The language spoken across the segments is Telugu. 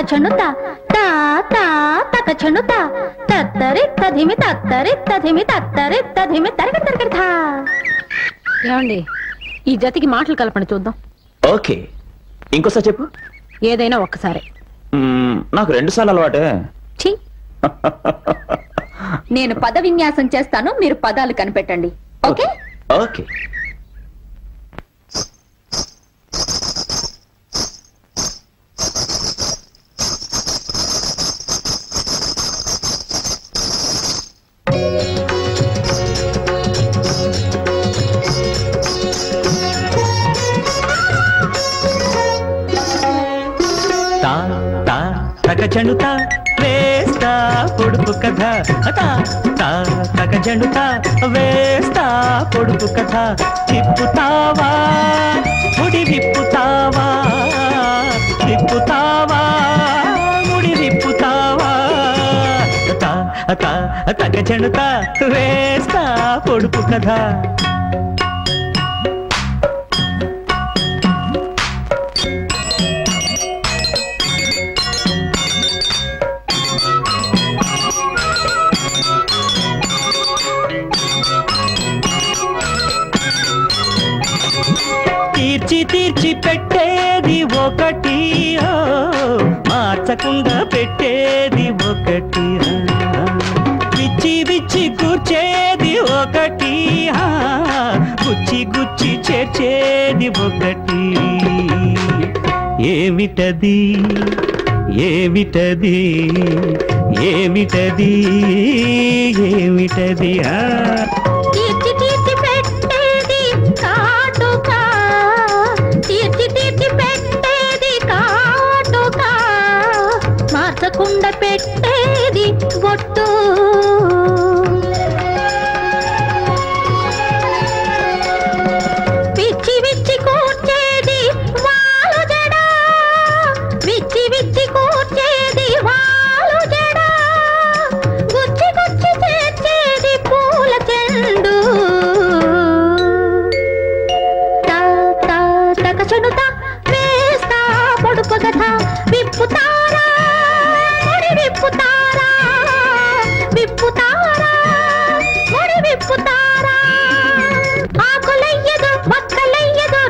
చెండుత తా తా తక తత్తరి తధిమి తత్తరి తధిమి తత్తరి తధిమి థా. ఏమండి ఈ జతికి మాటలు కలపండి చూద్దాం. ఓకే. ఇంకోసారి చెప్పు. ఏదైనా ఒక్కసారి. మ్మ్, నాకు రెండు సార్లు అలవాటే. ఛీ. నేను పద విన్యాసం చేస్తాను మీరు పదాలు కనిపెట్టండి. ఓకే? ఓకే. తక చెండుత వేస్తా పొడుపు కథ. తా తా తక చెండుత వేస్తా పొడుపు కథ. తిప్పుతావా ముడి విప్పుతావా తిప్పుతావా ముడి విప్పుతావా. తా తా తక చెండుత వేస్తా పొడుపు కథ. తీర్చి తీర్చి పెట్టేది ఒకటి. మార్చకుండా పెట్టేది ఒకటి. విచ్చి విచ్చి కూర్చేది ఒకటి. గుచ్చి గుచ్చి చేర్చేది ఒకటి. ఏమిటది? ఏమిటది? ఏమిటది? ఏమిటది? ఆ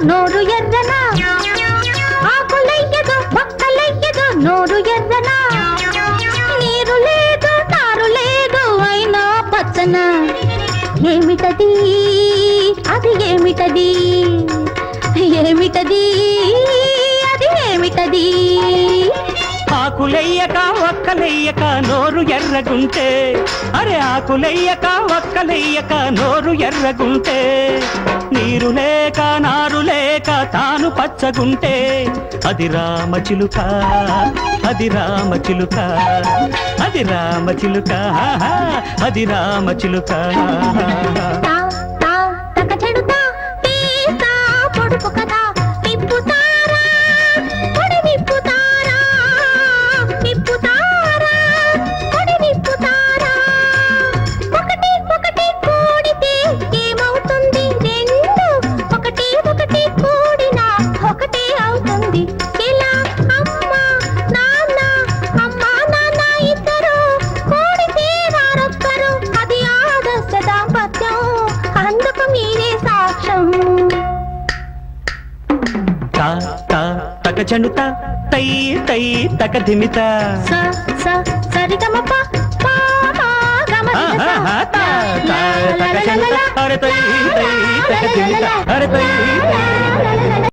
నోరు ఎర్రనా? ఆకులయ్యదు బక్కలయ్యదు నోరు ఎర్రనా? నీరు లేదు తారు లేదు అయినా పచ్చన? ఏమిటది? అది ఏమిటది? ఏమిటది? అది ఏమిటది? ఆకులయ్యక ఒక్కలెయ్యక నోరు ఎర్రగుంటే. అరే ఆకులెయ్యక ఒక్కలెయ్యక నోరు ఎర్రగుంటే. నీరు లేక నారు లేక తాను పచ్చగుంటే. అది రామచిలుక అది రామచిలుక అది రామచిలుక అది రామచిలుక తా తక చెండుత తై తై తక దిమిత స స సరిగమప పా పా గమ ఆహా, తా, తా, తక చెండుత అరే తై తై తక దిమిత అరే తై తై